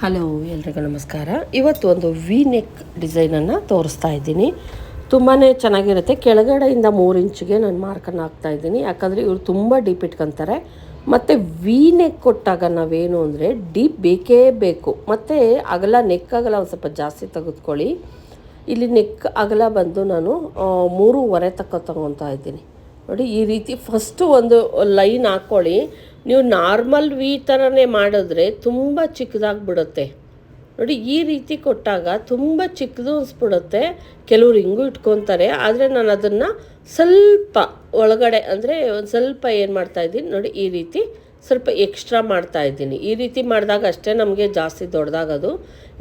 Hello, ಎಲ್ರಿಗೂ ನಮಸ್ಕಾರ. ಇವತ್ತು ಒಂದು ವಿ ನೆಕ್ ಡಿಸೈನನ್ನು ತೋರಿಸ್ತಾ ಇದ್ದೀನಿ. ತುಂಬಾ ಚೆನ್ನಾಗಿರುತ್ತೆ. ಕೆಳಗಡೆಯಿಂದ ಮೂರು ಇಂಚಿಗೆ ನಾನು ಮಾರ್ಕನ್ನು ಹಾಕ್ತಾ ಇದ್ದೀನಿ. ಯಾಕಂದರೆ ಇವರು ತುಂಬ ಡೀಪ್ ಇಟ್ಕೊತಾರೆ. ಮತ್ತು ವಿ ನೆಕ್ ಕೊಟ್ಟಾಗ ನಾವೇನು ಅಂದರೆ ಡೀಪ್ ಬೇಕೇ ಬೇಕು. ಮತ್ತು ಅಗಲ ನೆಕ್ ಅಗಲ ಒಂದು ಸ್ವಲ್ಪ ಜಾಸ್ತಿ ತೆಗೆದುಕೊಳ್ಳಿ. ಇಲ್ಲಿ ನೆಕ್ ಅಗಲ ಬಂದು ನಾನು ಮೂರು ಮೂರುವರೆ ತಕ್ಕ ತಗೊತಾ ಇದ್ದೀನಿ. ನೋಡಿ, ಈ ರೀತಿ ಫಸ್ಟು ಒಂದು ಲೈನ್ ಹಾಕ್ಕೊಳ್ಳಿ ನೀವು ನಾರ್ಮಲ್ ವಿ ಥರನೇ ಮಾಡಿದ್ರೆ ತುಂಬ ಚಿಕ್ಕದಾಗ್ಬಿಡುತ್ತೆ. ನೋಡಿ, ಈ ರೀತಿ ಕೊಟ್ಟಾಗ ತುಂಬ ಚಿಕ್ಕದು ಅನಿಸ್ಬಿಡುತ್ತೆ. ಕೆಲವ್ರು ಹಿಂಗೂ ಇಟ್ಕೊತಾರೆ, ಆದರೆ ನಾನು ಅದನ್ನು ಸ್ವಲ್ಪ ಒಳಗಡೆ ಅಂದರೆ ಒಂದು ಸ್ವಲ್ಪ ಏನು ಮಾಡ್ತಾಯಿದ್ದೀನಿ ನೋಡಿ, ಈ ರೀತಿ ಸ್ವಲ್ಪ ಎಕ್ಸ್ಟ್ರಾ ಮಾಡ್ತಾ ಇದ್ದೀನಿ. ಈ ರೀತಿ ಮಾಡಿದಾಗ ಅಷ್ಟೇ ನಮಗೆ ಜಾಸ್ತಿ ದೊಡ್ಡದಾಗೋದು.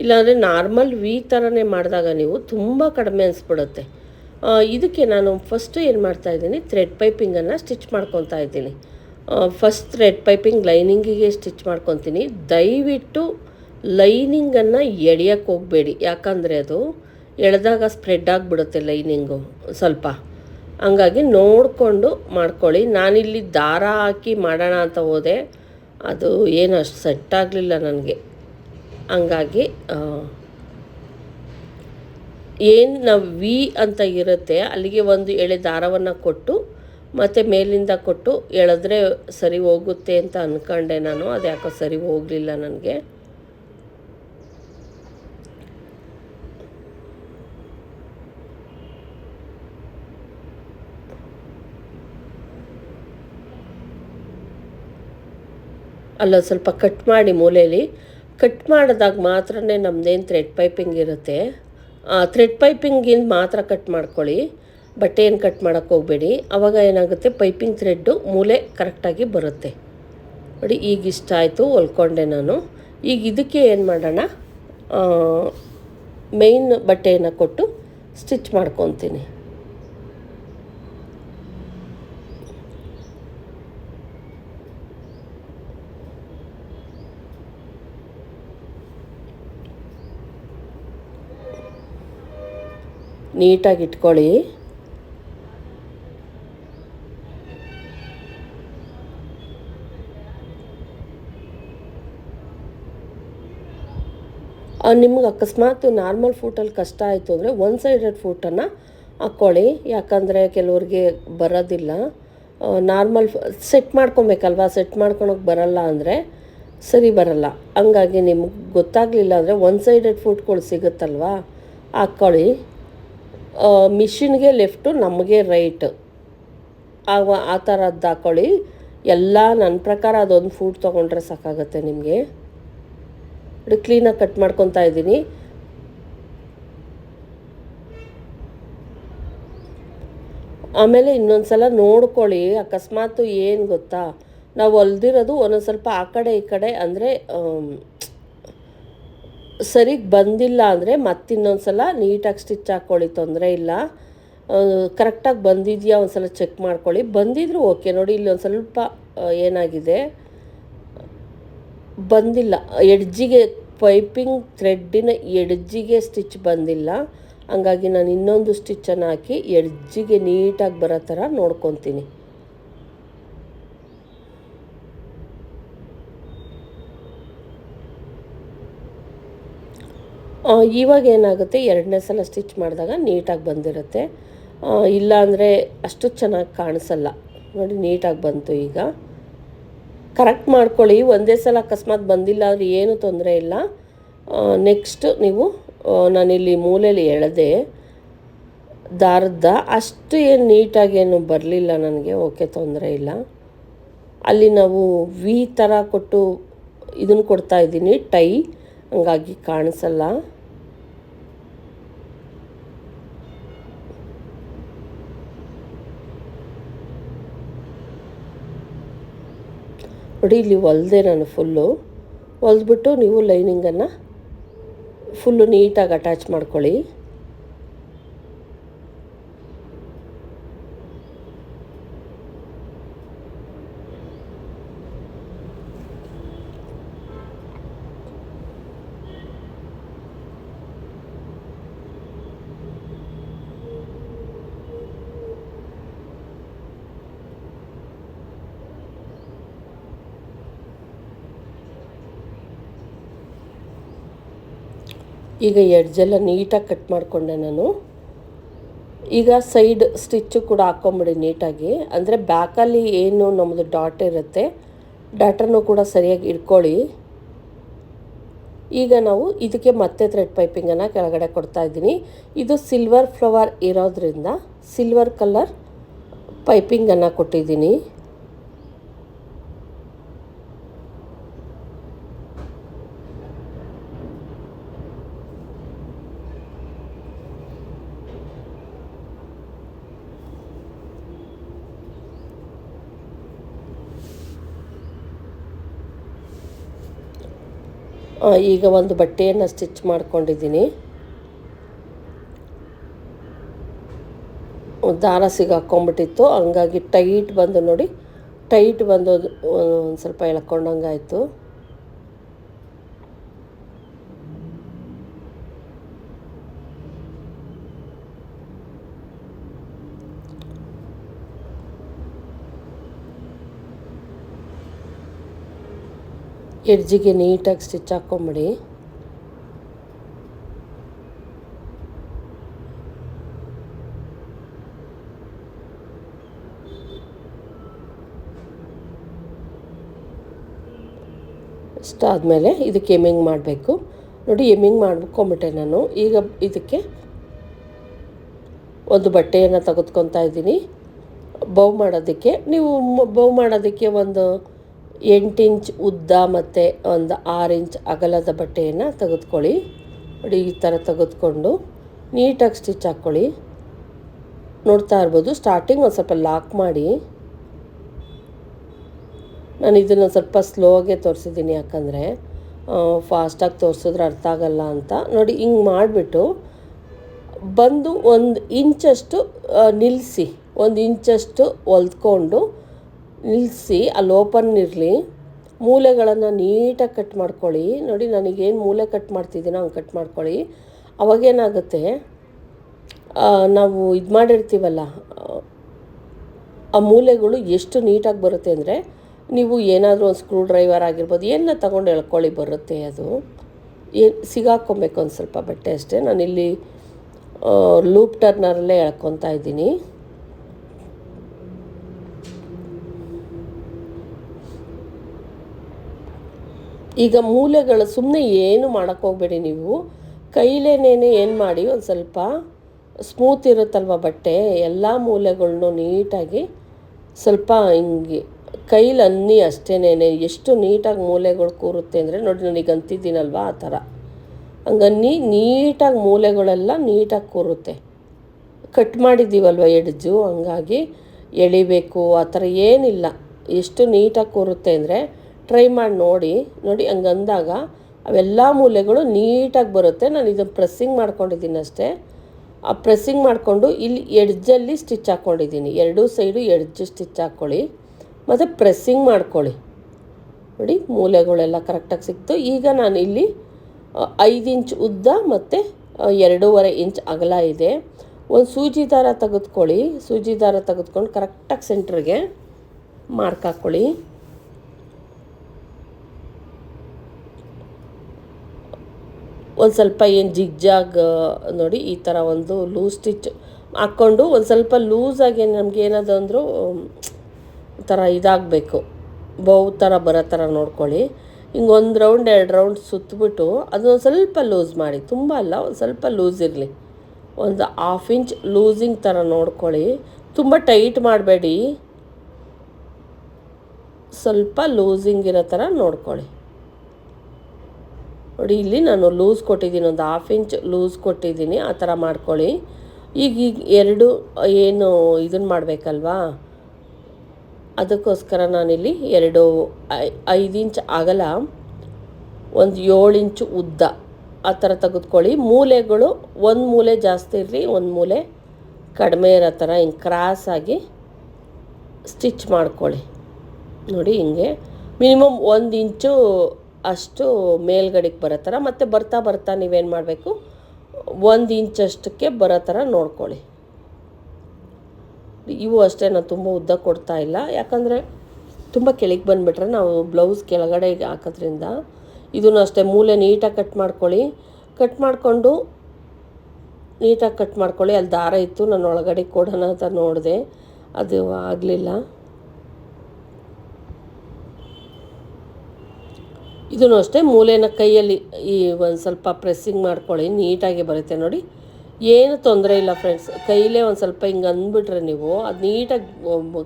ಇಲ್ಲಾಂದರೆ ನಾರ್ಮಲ್ ವಿ ಥರನೇ ಮಾಡಿದಾಗ ನೀವು ತುಂಬ ಕಡಿಮೆ ಅನಿಸ್ಬಿಡುತ್ತೆ. ಇದಕ್ಕೆ ನಾನು ಫಸ್ಟು ಏನು ಮಾಡ್ತಾ ಇದ್ದೀನಿ ಥ್ರೆಡ್ ಪೈಪಿಂಗನ್ನು ಸ್ಟಿಚ್ ಮಾಡ್ಕೊತಾ ಇದ್ದೀನಿ. ಫಸ್ಟ್ ಥ್ರೆಡ್ ಪೈಪಿಂಗ್ ಲೈನಿಂಗಿಗೆ ಸ್ಟಿಚ್ ಮಾಡ್ಕೊತೀನಿ. ದಯವಿಟ್ಟು ಲೈನಿಂಗನ್ನು ಎಳೆಯೋಕ್ಕೆ ಹೋಗಬೇಡಿ. ಯಾಕಂದರೆ ಅದು ಎಳೆದಾಗ ಸ್ಪ್ರೆಡ್ ಆಗಿಬಿಡುತ್ತೆ ಲೈನಿಂಗು ಸ್ವಲ್ಪ. ಹಂಗಾಗಿ ನೋಡಿಕೊಂಡು ಮಾಡ್ಕೊಳ್ಳಿ. ನಾನಿಲ್ಲಿ ದಾರ ಹಾಕಿ ಮಾಡೋಣ ಅಂತ ಹೋದೆ. ಅದು ಏನು ಅಷ್ಟು ಸೆಟ್ ಆಗಲಿಲ್ಲ ನನಗೆ. ಹಂಗಾಗಿ ಏನು ನಾವು ವಿ ಅಂತ ಇರುತ್ತೆ, ಅಲ್ಲಿಗೆ ಒಂದು ಎಳೆ ದಾರವನ್ನು ಕೊಟ್ಟು, ಮತ್ತು ಮೇಲಿಂದ ಕೊಟ್ಟು ಎಳೆದ್ರೆ ಸರಿ ಹೋಗುತ್ತೆ ಅಂತ ಅಂದ್ಕೊಂಡೆ ನಾನು ಅದು ಯಾಕೋ ಸರಿ ಹೋಗಲಿಲ್ಲ ನನಗೆ. ಅಲ್ಲ, ಸ್ವಲ್ಪ ಕಟ್ ಮಾಡಿ ಮೂಲೆಯಲ್ಲಿ ಕಟ್ ಮಾಡಿದಾಗ ಮಾತ್ರ ನಮ್ಮದೇನು ಥ್ರೆಡ್ ಪೈಪಿಂಗ್ ಇರುತ್ತೆ. ಥ್ರೆಡ್ ಪೈಪಿಂಗಿಂದ ಮಾತ್ರ ಕಟ್ ಮಾಡ್ಕೊಳ್ಳಿ ಬಟ್ಟೆ ಕಟ್ ಮಾಡೋಕ್ಕೆ ಹೋಗಬೇಡಿ. ಆವಾಗ ಏನಾಗುತ್ತೆ? ಪೈಪಿಂಗ್ ಥ್ರೆಡ್ಡು ಮೂಲೆ ಕರೆಕ್ಟಾಗಿ ಬರುತ್ತೆ. ನೋಡಿ, ಈಗ ಇಷ್ಟ ಆಯಿತು, ಹೊಲ್ಕೊಂಡೆ ನಾನು. ಈಗ ಇದಕ್ಕೆ ಏನು ಮಾಡೋಣ? ಮೇಯ್ನ್ ಬಟ್ಟೆಯನ್ನು ಕೊಟ್ಟು ಸ್ಟಿಚ್ ಮಾಡ್ಕೊತೀನಿ. ನೀಟಾಗಿ ಇಟ್ಕೊಳ್ಳಿ. ನಿಮ್ಗೆ ಅಕಸ್ಮಾತ್ ನಾರ್ಮಲ್ ಫೂಟಲ್ಲಿ ಕಷ್ಟ ಆಯಿತು ಅಂದರೆ ಒನ್ ಸೈಡೆಡ್ ಫೂಟನ್ನು ಹಾಕ್ಕೊಳ್ಳಿ. ಯಾಕಂದರೆ ಕೆಲವ್ರಿಗೆ ಬರೋದಿಲ್ಲ. Normal set ಮಾಡ್ಕೊಬೇಕಲ್ವಾ? ಸೆಟ್ ಮಾಡ್ಕೊಳಕ್ಕೆ ಬರಲ್ಲ ಅಂದರೆ ಸರಿ ಬರಲ್ಲ. ಹಂಗಾಗಿ ನಿಮ್ಗೆ ಗೊತ್ತಾಗಲಿಲ್ಲ ಅಂದರೆ ಒನ್ ಸೈಡೆಡ್ ಫೂಟ್ಗಳು ಸಿಗುತ್ತಲ್ವಾ? ಹಾಕ್ಕೊಳ್ಳಿ. ಮಿಷಿನ್ಗೆ ಲೆಫ್ಟು ನಮಗೆ ರೈಟ್. ಆಗ ಆ ಥರದ್ದು ಹಾಕ್ಕೊಳ್ಳಿ ಎಲ್ಲ ನನ್ನ ಪ್ರಕಾರ ಅದೊಂದು ಫುಡ್ ತೊಗೊಂಡ್ರೆ ಸಾಕಾಗುತ್ತೆ ನಿಮಗೆ. ಕ್ಲೀನಾಗಿ ಕಟ್ ಮಾಡ್ಕೊತಾ ಇದ್ದೀನಿ. ಆಮೇಲೆ ಇನ್ನೊಂದು ಸಲ ನೋಡ್ಕೊಳ್ಳಿ, ಅಕಸ್ಮಾತ್ ಏನು ಗೊತ್ತಾ? ನಾವು ಹೊಲ್ದಿರೋದು ಒಂದೊಂದು ಸ್ವಲ್ಪ ಆ ಕಡೆ ಈ ಕಡೆ ಅಂದರೆ ಸರಿಗೆ ಬಂದಿಲ್ಲ ಅಂದರೆ ಮತ್ತಿನ್ನೊಂದು ಸಲ ನೀಟಾಗಿ ಸ್ಟಿಚ್ ಹಾಕ್ಕೊಳ್ಳಿ ತೊಂದರೆ ಇಲ್ಲ. ಕರೆಕ್ಟಾಗಿ ಬಂದಿದೆಯಾ ಒಂದು ಸಲ ಚೆಕ್ ಮಾಡ್ಕೊಳ್ಳಿ. ಬಂದಿದ್ರು ಓಕೆ. ನೋಡಿ, ಇಲ್ಲಿ ಒಂದು ಸ್ವಲ್ಪ ಏನಾಗಿದೆ. ಬಂದಿಲ್ಲ. ಎಡ್ಜಿಗೆ, ಪೈಪಿಂಗ್ ಥ್ರೆಡ್ಡಿನ ಎಡ್ಜಿಗೆ ಸ್ಟಿಚ್ ಬಂದಿಲ್ಲ. ಹಂಗಾಗಿ ನಾನು ಇನ್ನೊಂದು ಸ್ಟಿಚ್ಚನ್ನು ಹಾಕಿ ಎಡ್ಜಿಗೆ ನೀಟಾಗಿ ಬರೋ ಥರ ನೋಡ್ಕೊತೀನಿ. ಇವಾಗ ಏನಾಗುತ್ತೆ? ಎರಡನೇ ಸಲ ಸ್ಟಿಚ್ ಮಾಡಿದಾಗ ನೀಟಾಗಿ ಬಂದಿರುತ್ತೆ. ಇಲ್ಲ ಅಂದರೆ ಅಷ್ಟು ಚೆನ್ನಾಗಿ ಕಾಣಿಸಲ್ಲ. ನೋಡಿ, ನೀಟಾಗಿ ಬಂತು ಈಗ. ಕರೆಕ್ಟ್ ಮಾಡ್ಕೊಳ್ಳಿ. ಒಂದೇ ಸಲ ಅಕಸ್ಮಾತ್ ಬಂದಿಲ್ಲ ಆದರೆ ಏನೂ ತೊಂದರೆ ಇಲ್ಲ. ನೆಕ್ಸ್ಟ್ ನೀವು ನಾನಿಲ್ಲಿ ಮೂಲೆಯಲ್ಲಿ ಎಳೆದೆ. ದಾರದ ಅಷ್ಟು ಏನು ನೀಟಾಗಿ ಏನು ಬರಲಿಲ್ಲ ನನಗೆ. ಓಕೆ, ತೊಂದರೆ ಇಲ್ಲ. ಅಲ್ಲಿ ನಾವು ವಿ ಥರ ಕೊಟ್ಟು ಇದನ್ನು ಕೊಡ್ತಾ ಇದ್ದೀನಿ. ಟೈ. ಹಂಗಾಗಿ ಕಾಣಿಸಲ್ಲ. ನೋಡಿ ಇಲ್ಲಿ ಹೊಲ್ದೆ ನಾನು ಫುಲ್ಲು ಹೊಲ್ದ್ಬಿಟ್ಟು ನೀವು ಲೈನಿಂಗನ್ನು ಫುಲ್ಲು ನೀಟಾಗಿ ಅಟ್ಯಾಚ್ ಮಾಡ್ಕೊಳ್ಳಿ. ಈಗ ಎಡ್ಜೆಲ್ಲ ನೀಟಾಗಿ ಕಟ್ ಮಾಡಿಕೊಂಡೆ ನಾನು. ಈಗ ಸೈಡ್ ಸ್ಟಿಚ್ಚು ಕೂಡ ಹಾಕ್ಕೊಂಬಿಡಿ ನೀಟಾಗಿ. ಅಂದರೆ ಬ್ಯಾಕಲ್ಲಿ ಏನು ನಮ್ಮದು ಡಾಟ್ ಇರುತ್ತೆ ಡಾಟನ್ನು ಕೂಡ ಸರಿಯಾಗಿ ಇಟ್ಕೊಳ್ಳಿ. ಈಗ ನಾವು ಇದಕ್ಕೆ ಮತ್ತೆ ಥ್ರೆಡ್ ಪೈಪಿಂಗನ್ನು ಕೆಳಗಡೆ ಕೊಡ್ತಾ ಇದ್ದೀನಿ. ಇದು ಸಿಲ್ವರ್ ಫ್ಲವರ್ ಇರೋದ್ರಿಂದ ಸಿಲ್ವರ್ ಕಲರ್ ಪೈಪಿಂಗನ್ನು ಕೊಟ್ಟಿದ್ದೀನಿ. ಈಗ ಒಂದು ಬಟ್ಟೆಯನ್ನು ಸ್ಟಿಚ್ ಮಾಡ್ಕೊಂಡಿದ್ದೀನಿ. ದಾರ ಸಿಗಾಕೊಂಬಿಟ್ಟಿತ್ತು ಹಂಗಾಗಿ ಟೈಟ್ ಬಂದು ನೋಡಿ, ಟೈಟ್ ಬಂದು ಒಂದು ಸ್ವಲ್ಪ ಎಳ್ಕೊಂಡಂಗಾಯಿತು. ಎಡ್ಜಿಗೆ ನೀಟಾಗಿ ಸ್ಟಿಚ್ ಹಾಕ್ಕೊಂಬಿಡಿ ಇಷ್ಟಾದಮೇಲೆ ಇದಕ್ಕೆ ಎಮ್ಮಿಂಗ್ ಮಾಡಬೇಕು. ನೋಡಿ, ಎಮ್ಮಿಂಗ್ ಮಾಡ್ಕೊಂಬಿಟ್ಟೆ ನಾನು. ಈಗ ಇದಕ್ಕೆ ಒಂದು ಬಟ್ಟೆಯನ್ನು ತೆಗೆದುಕೊತಾ ಇದ್ದೀನಿ. ಬೌ ಮಾಡೋದಕ್ಕೆ, ನೀವು ಬೌ ಮಾಡೋದಕ್ಕೆ ಒಂದು ಎಂಟು ಇಂಚ್ ಉದ್ದ ಮತ್ತು ಒಂದು ಆರು ಇಂಚ್ ಅಗಲದ ಬಟ್ಟೆಯನ್ನು ತೆಗೆದುಕೊಳ್ಳಿ. ನೋಡಿ, ಈ ಥರ ತೆಗೆದುಕೊಂಡು ನೀಟಾಗಿ ಸ್ಟಿಚ್ ಹಾಕ್ಕೊಳ್ಳಿ. ನೋಡ್ತಾ ಇರ್ಬೋದು ಸ್ಟಾರ್ಟಿಂಗ್ ಒಂದು ಸ್ವಲ್ಪ ಲಾಕ್ ಮಾಡಿ. ನಾನು ಇದನ್ನು ಸ್ವಲ್ಪ ಸ್ಲೋಗೆ ತೋರಿಸಿದ್ದೀನಿ, ಯಾಕಂದರೆ ಫಾಸ್ಟಾಗಿ ತೋರಿಸಿದ್ರೆ ಅರ್ಥ ಆಗಲ್ಲ ಅಂತ. ನೋಡಿ, ಹಿಂಗೆ ಮಾಡಿಬಿಟ್ಟು ಬಂದು ಒಂದು ಇಂಚಷ್ಟು ನಿಲ್ಲಿಸಿ ಒಂದು ಇಂಚಷ್ಟು ಹೊಲ್ದ್ಕೊಂಡು ನಿಲ್ಲಿಸಿ ಅಲ್ಲಿ ಓಪನ್ ಇರಲಿ. ಮೂಲೆಗಳನ್ನು ನೀಟಾಗಿ ಕಟ್ ಮಾಡ್ಕೊಳ್ಳಿ. ನೋಡಿ, ನನಗೇನು ಮೂಲೆ ಕಟ್ ಮಾಡ್ತಿದ್ದೀನೋ ಹಂಗೆ ಕಟ್ ಮಾಡ್ಕೊಳ್ಳಿ. ಅವಾಗೇನಾಗುತ್ತೆ? ನಾವು ಇದು ಮಾಡಿರ್ತೀವಲ್ಲ, ಆ ಮೂಲೆಗಳು ಎಷ್ಟು ನೀಟಾಗಿ ಬರುತ್ತೆ ಅಂದರೆ, ನೀವು ಏನಾದರೂ ಒಂದು ಸ್ಕ್ರೂ ಡ್ರೈವರ್ ಆಗಿರ್ಬೋದು ಏನನ್ನ ತಗೊಂಡು ಎಳ್ಕೊಳ್ಳಿ ಬರುತ್ತೆ ಅದು. ಏನು ಸಿಗಾಕೊಬೇಕು ಒಂದು ಸ್ವಲ್ಪ ಬಟ್ಟೆ ಅಷ್ಟೇ. ನಾನಿಲ್ಲಿ ಲೂಪ್ ಟರ್ನರಲ್ಲೇ ಎಳ್ಕೊತಾ ಇದ್ದೀನಿ. ಈಗ ಮೂಲೆಗಳು ಸುಮ್ಮನೆ ಏನು ಮಾಡೋಕ್ಕೋಗ್ಬೇಡಿ ನೀವು. ಕೈಲೇನೇನೆ ಏನು ಮಾಡಿ ಒಂದು ಸ್ವಲ್ಪ ಸ್ಮೂತ್ ಇರುತ್ತಲ್ವ ಬಟ್ಟೆ? ಎಲ್ಲ ಮೂಲೆಗಳ್ನು ನೀಟಾಗಿ ಸ್ವಲ್ಪ ಹಿಂಗೆ ಕೈಲಿ ಅನ್ನಿ ಅಷ್ಟೇನೇನೆ ಎಷ್ಟು ನೀಟಾಗಿ ಮೂಲೆಗಳು ಕೂರುತ್ತೆ ಅಂದರೆ ನೋಡಿ ನನಗೆ ಅಂತಿದ್ದೀನಲ್ವ ಆ ಥರ. ಹಂಗನ್ನಿ ನೀಟಾಗಿ ಮೂಲೆಗಳೆಲ್ಲ ನೀಟಾಗಿ ಕೂರುತ್ತೆ. ಕಟ್ ಮಾಡಿದ್ದೀವಲ್ವ ಎಡ್ಜು? ಹಂಗಾಗಿ ಎಳಿಬೇಕು. ಆ ಥರ ಏನಿಲ್ಲ. ಎಷ್ಟು ನೀಟಾಗಿ ಕೂರುತ್ತೆ ಅಂದರೆ ಟ್ರೈ ಮಾಡಿ ನೋಡಿ ನೋಡಿ ಹಂಗೆ ಅಂದಾಗ ಅವೆಲ್ಲ ಮೂಲೆಗಳು ನೀಟಾಗಿ ಬರುತ್ತೆ. ನಾನು ಇದನ್ನು ಪ್ರೆಸ್ಸಿಂಗ್ ಮಾಡ್ಕೊಂಡಿದ್ದೀನಿ ಅಷ್ಟೇ. ಆ ಪ್ರೆಸ್ಸಿಂಗ್ ಮಾಡಿಕೊಂಡು ಇಲ್ಲಿ ಎಡ್ಜಲ್ಲಿ ಸ್ಟಿಚ್ ಹಾಕ್ಕೊಂಡಿದ್ದೀನಿ ಎರಡೂ ಸೈಡು ಎಡ್ಜ್ ಸ್ಟಿಚ್ ಹಾಕ್ಕೊಳ್ಳಿ ಮತ್ತು ಪ್ರೆಸ್ಸಿಂಗ್ ಮಾಡ್ಕೊಳ್ಳಿ. ನೋಡಿ ಮೂಲೆಗಳೆಲ್ಲ ಕರೆಕ್ಟಾಗಿ ಸಿಕ್ತು. ಈಗ ನಾನು ಇಲ್ಲಿ ಐದು ಇಂಚ್ ಉದ್ದ ಮತ್ತು ಎರಡೂವರೆ ಇಂಚ್ ಅಗಲ ಇದೆ. ಒಂದು ಸೂಜಿ ದಾರ ತೆಗೆದುಕೊಳ್ಳಿ. ಸೂಜಿ ದಾರ ತೆಗೆದುಕೊಂಡು ಕರೆಕ್ಟಾಗಿ ಸೆಂಟ್ರಿಗೆ ಮಾರ್ಕ್ ಹಾಕ್ಕೊಳ್ಳಿ ಒಂದು ಸ್ವಲ್ಪ ಏನು ಜಿಗ್ಜಾಗ್ ನೋಡಿ ಈ ಥರ ಒಂದು ಲೂಸ್ ಸ್ಟಿಚ್ ಹಾಕ್ಕೊಂಡು ಒಂದು ಸ್ವಲ್ಪ ಲೂಸಾಗಿ ನಮ್ಗೆ ಅಂದರೂ ಥರ ಇದಾಗಬೇಕು. ಬೌ ಥರ ಬರೋ ಥರ ನೋಡ್ಕೊಳ್ಳಿ. ಹಿಂಗೆ ಒಂದು ರೌಂಡ್ ಎರಡು ರೌಂಡ್ ಸುತ್ತಬಿಟ್ಟು ಅದೊಂದು ಸ್ವಲ್ಪ ಲೂಸ್ ಮಾಡಿ. ತುಂಬ ಅಲ್ಲ, ಒಂದು ಸ್ವಲ್ಪ ಲೂಸ್ ಇರಲಿ. ಒಂದು ಹಾಫ್ ಇಂಚ್ ಲೂಸಿಂಗ್ ಥರ ನೋಡ್ಕೊಳ್ಳಿ. ತುಂಬ ಟೈಟ್ ಮಾಡಬೇಡಿ. ಸ್ವಲ್ಪ ಲೂಸಿಂಗ್ ಇರೋ ಥರ ನೋಡ್ಕೊಳ್ಳಿ. ನೋಡಿ, ಇಲ್ಲಿ ನಾನು ಲೂಸ್ ಕೊಟ್ಟಿದ್ದೀನಿ, ಒಂದು ಹಾಫ್ ಇಂಚ್ ಲೂಸ್ ಕೊಟ್ಟಿದ್ದೀನಿ, ಆ ಥರ ಮಾಡ್ಕೊಳ್ಳಿ. ಈಗ ಈಗ ಎರಡು, ಏನು ಇದನ್ನು ಮಾಡಬೇಕಲ್ವಾ? ಅದಕ್ಕೋಸ್ಕರ ನಾನಿಲ್ಲಿ ಎರಡು ಐದು ಇಂಚ್ ಅಗಲ, ಒಂದು ಏಳು ಇಂಚು ಉದ್ದ, ಆ ಥರ ತೆಗೆದುಕೊಳ್ಳಿ. ಮೂಲೆಗಳು, ಒಂದು ಮೂಲೆ ಜಾಸ್ತಿ ಇರಲಿ, ಒಂದು ಮೂಲೆ ಕಡಿಮೆ ಇರೋ ಥರ ಹಿಂಗೆ ಕ್ರಾಸಾಗಿ ಸ್ಟಿಚ್ ಮಾಡ್ಕೊಳ್ಳಿ. ನೋಡಿ, ಹಿಂಗೆ. ಮಿನಿಮಮ್ ಒಂದು ಇಂಚು ಅಷ್ಟು ಮೇಲ್ಗಡೆಗೆ ಬರೋ ಥರ, ಮತ್ತು ಬರ್ತಾ ಬರ್ತಾ ನೀವೇನು ಮಾಡಬೇಕು? ಒಂದು ಇಂಚಷ್ಟಕ್ಕೆ ಬರೋ ಥರ ನೋಡ್ಕೊಳ್ಳಿ. ಇವು ಅಷ್ಟೇ ನಾನು ತುಂಬ ಉದ್ದ ಕೊಡ್ತಾ ಇಲ್ಲ. ಯಾಕಂದರೆ ತುಂಬ ಕೆಳಗೆ ಬಂದುಬಿಟ್ರೆ ನಾವು ಬ್ಲೌಸ್ ಕೆಳಗಡೆ ಹಾಕೋದ್ರಿಂದ ಇದನ್ನು ಅಷ್ಟೇ ಮೂಲೆ ನೀಟಾಗಿ ಕಟ್ ಮಾಡ್ಕೊಳ್ಳಿ. ಕಟ್ ಮಾಡಿಕೊಂಡು ನೀಟಾಗಿ ಕಟ್ ಮಾಡ್ಕೊಳ್ಳಿ. ಅಲ್ಲಿ ದಾರ ಇತ್ತು ನಾನು ಒಳಗಡೆ ಕೊಡೋಣ ಅಂತ ನೋಡಿದೆ. ಅದು ಆಗಲಿಲ್ಲ. ಇದನ್ನು ಅಷ್ಟೇ ಮೂಲೆನ ಕೈಯಲ್ಲಿ ಈ ಒಂದು ಸ್ವಲ್ಪ ಪ್ರೆಸ್ಸಿಂಗ್ ಮಾಡ್ಕೊಳ್ಳಿ, ನೀಟಾಗಿ ಬರುತ್ತೆ ನೋಡಿ. ಏನು ತೊಂದರೆ ಇಲ್ಲ ಫ್ರೆಂಡ್ಸ್ ಕೈಲೇ ಒಂದು ಸ್ವಲ್ಪ ಹಿಂಗೆ ಅಂದ್ಬಿಟ್ರೆ ನೀವು ಅದು ನೀಟಾಗಿ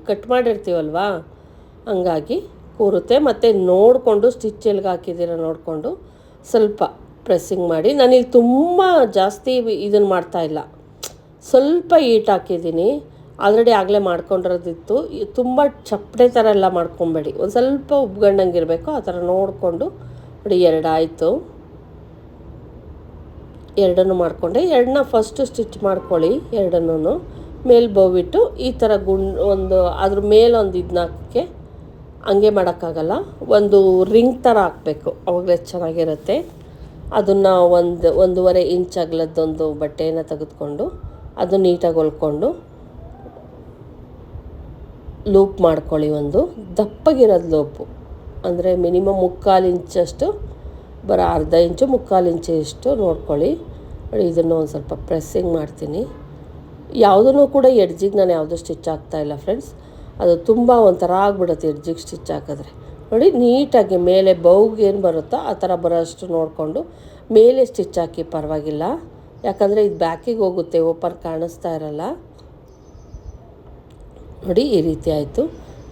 ಕಟ್ ಮಾಡಿರ್ತೀವಲ್ವಾ? ಹಂಗಾಗಿ ಕೂರುತ್ತೆ. ಮತ್ತು ನೋಡಿಕೊಂಡು ಸ್ಟಿಚ್ ಎಲ್ಲಿಗೆ ಹಾಕಿದ್ದೀರ ನೋಡಿಕೊಂಡು ಸ್ವಲ್ಪ ಪ್ರೆಸ್ಸಿಂಗ್ ಮಾಡಿ. ನಾನಿಲ್ಲಿ ತುಂಬ ಜಾಸ್ತಿ ಇದನ್ನು ಮಾಡ್ತಾಯಿಲ್ಲ ಸ್ವಲ್ಪ ಈಟ್ ಹಾಕಿದ್ದೀನಿ. ಆಲ್ರೆಡಿ ಆಗಲೇ ಮಾಡ್ಕೊಂಡಿರೋದಿತ್ತು. ತುಂಬ ಚಪ್ಪಡೆ ಥರ ಎಲ್ಲ ಮಾಡ್ಕೊಬೇಡಿ. ಒಂದು ಸ್ವಲ್ಪ ಉಬ್ಗಂಡಂಗಿರಬೇಕು ಆ ಥರ ನೋಡಿಕೊಂಡು ನೋಡಿ ಎರಡು ಆಯಿತು ಎರಡನ್ನು ಮಾಡಿಕೊಂಡೆ. ಎರಡನ್ನ ಫಸ್ಟು ಸ್ಟಿಚ್ ಮಾಡ್ಕೊಳ್ಳಿ ಎರಡನ್ನೂ ಮೇಲೆ ಬೋವಿಟ್ಟು ಈ ಥರ ಗುಂಡ್ ಒಂದು ಅದ್ರ ಮೇಲೊಂದು ಇದನ್ನ ಹಾಕೋಕ್ಕೆ ಹಂಗೆ ಮಾಡೋಕ್ಕಾಗಲ್ಲ. ಒಂದು ರಿಂಗ್ ಥರ ಹಾಕಬೇಕು, ಅವಾಗಲೇ ಚೆನ್ನಾಗಿರುತ್ತೆ. ಅದನ್ನು ಒಂದು, ಒಂದೂವರೆ ಇಂಚ್ ಅಗಲದ್ದೊಂದು ಬಟ್ಟೆಯನ್ನು ತೆಗೆದುಕೊಂಡು, ಅದು ನೀಟಾಗಿ ಹೊಲ್ಕೊಂಡು ಲೂಪ್ ಮಾಡ್ಕೊಳ್ಳಿ ಒಂದು. ದಪ್ಪಗಿರೋದು ಲೂಪು. ಅಂದರೆ ಮಿನಿಮಮ್ ಮುಕ್ಕಾಲು ಇಂಚಷ್ಟು ಬರೋ ಅರ್ಧ ಇಂಚು ಮುಕ್ಕಾಲು ಇಂಚಷ್ಟು ನೋಡ್ಕೊಳ್ಳಿ. ನೋಡಿ, ಇದನ್ನು ಒಂದು ಸ್ವಲ್ಪ ಪ್ರೆಸ್ಸಿಂಗ್ ಮಾಡ್ತೀನಿ. ಯಾವುದನ್ನು ಕೂಡ ಎಡ್ಜಿಗೆ ನಾನು ಯಾವುದೂ ಸ್ಟಿಚ್ ಆಗ್ತಾಯಿಲ್ಲ ಫ್ರೆಂಡ್ಸ್. ಅದು ತುಂಬ ಒಂಥರ ಆಗ್ಬಿಡುತ್ತೆ ಎಡ್ಜಿಗೆ ಸ್ಟಿಚ್ ಹಾಕಿದ್ರೆ. ನೋಡಿ, ನೀಟಾಗಿ ಮೇಲೆ ಬೌಗೆ ಏನು ಬರುತ್ತೋ ಆ ಥರ ಬರೋಷ್ಟು ನೋಡಿಕೊಂಡು ಮೇಲೆ ಸ್ಟಿಚ್ ಹಾಕಿ ಪರವಾಗಿಲ್ಲ. ಯಾಕಂದರೆ ಇದು ಬ್ಯಾಕಿಗೆ ಹೋಗುತ್ತೆ, ಓಪನ್ ಕಾಣಿಸ್ತಾ ಇರಲ್ಲ. ನೋಡಿ ಈ ರೀತಿ ಆಯಿತು.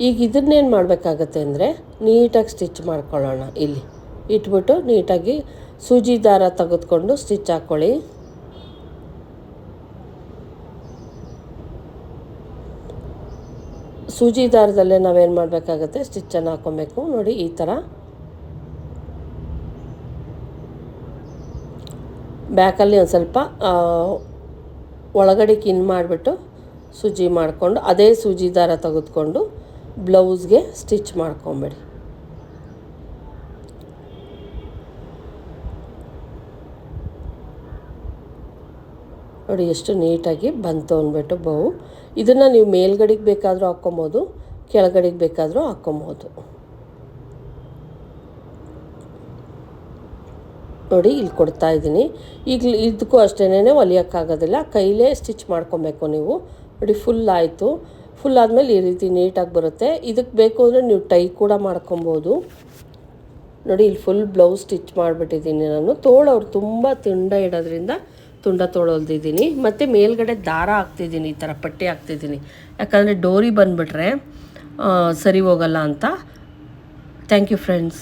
ಈಗ ಇದನ್ನೇನು ಮಾಡಬೇಕಾಗತ್ತೆ ಅಂದರೆ ನೀಟಾಗಿ ಸ್ಟಿಚ್ ಮಾಡ್ಕೊಳ್ಳೋಣ ಇಲ್ಲಿ. ಇಟ್ಬಿಟ್ಟು ನೀಟಾಗಿ ಸೂಜಿ ದಾರ ತೆಗೆದುಕೊಂಡು ಸ್ಟಿಚ್ ಹಾಕ್ಕೊಳ್ಳಿ ಸೂಜಿ ದಾರದಲ್ಲೇ ನಾವೇನು ಮಾಡಬೇಕಾಗತ್ತೆ? ಸ್ಟಿಚ್ಚನ್ನು ಹಾಕ್ಕೊಬೇಕು ನೋಡಿ ಈ ಥರ. ಬ್ಯಾಕಲ್ಲಿ ಒಂದು ಸ್ವಲ್ಪ ಒಳಗಡೆ ಕಿನ್ ಮಾಡಿಬಿಟ್ಟು ಸೂಜಿ ಮಾಡಿಕೊಂಡು ಅದೇ ಸೂಜಿ ದಾರ ತೆಗೆದುಕೊಂಡು ಬ್ಲೌಸ್ಗೆ ಸ್ಟಿಚ್ ಮಾಡ್ಕೊಂಬಿಡಿ. ನೋಡಿ ಎಷ್ಟು ನೀಟಾಗಿ ಬಂತು ಅಂದ್ಬಿಟ್ಟು ಬಹು. ಇದನ್ನು ನೀವು ಮೇಲ್ಗಡೆಗೆ ಬೇಕಾದರೂ ಹಾಕ್ಕೊಬೋದು, ಕೆಳಗಡೆಗೆ ಬೇಕಾದರೂ ಹಾಕ್ಕೊಬೋದು. ನೋಡಿ ಇಲ್ಲಿ ಕೊಡ್ತಾ ಇದ್ದೀನಿ. ಈಗ ಇದಕ್ಕೂ ಅಷ್ಟೇನೇ ಹೊಲಿಯೋಕ್ಕಾಗೋದಿಲ್ಲ. ಕೈಲೇ ಸ್ಟಿಚ್ ಮಾಡ್ಕೊಬೇಕು ನೀವು. ನೋಡಿ ಫುಲ್ ಆಯಿತು. ಫುಲ್ ಆದಮೇಲೆ ಈ ರೀತಿ ನೀಟಾಗಿ ಬರುತ್ತೆ. ಇದಕ್ಕೆ ಬೇಕು ಅಂದರೆ ನೀವು ಟೈ ಕೂಡ ಮಾಡ್ಕೊಬೋದು. ನೋಡಿ, ಇಲ್ಲಿ ಫುಲ್ ಬ್ಲೌಸ್ ಸ್ಟಿಚ್ ಮಾಡಿಬಿಟ್ಟಿದ್ದೀನಿ ನಾನು. ತೋಳವ್ರು ತುಂಬ ತುಂಡ ಇಡೋದ್ರಿಂದ ತುಂಡ ತೊಳೊಲ್ದಿದ್ದೀನಿ ಮತ್ತು ಮೇಲ್ಗಡೆ ದಾರ ಹಾಕ್ತಿದ್ದೀನಿ, ಈ ಥರ ಪಟ್ಟಿ ಹಾಕ್ತಿದ್ದೀನಿ. ಯಾಕಂದರೆ ಡೋರಿ ಬಂದುಬಿಟ್ರೆ ಸರಿ ಹೋಗಲ್ಲ ಅಂತ. Thank you friends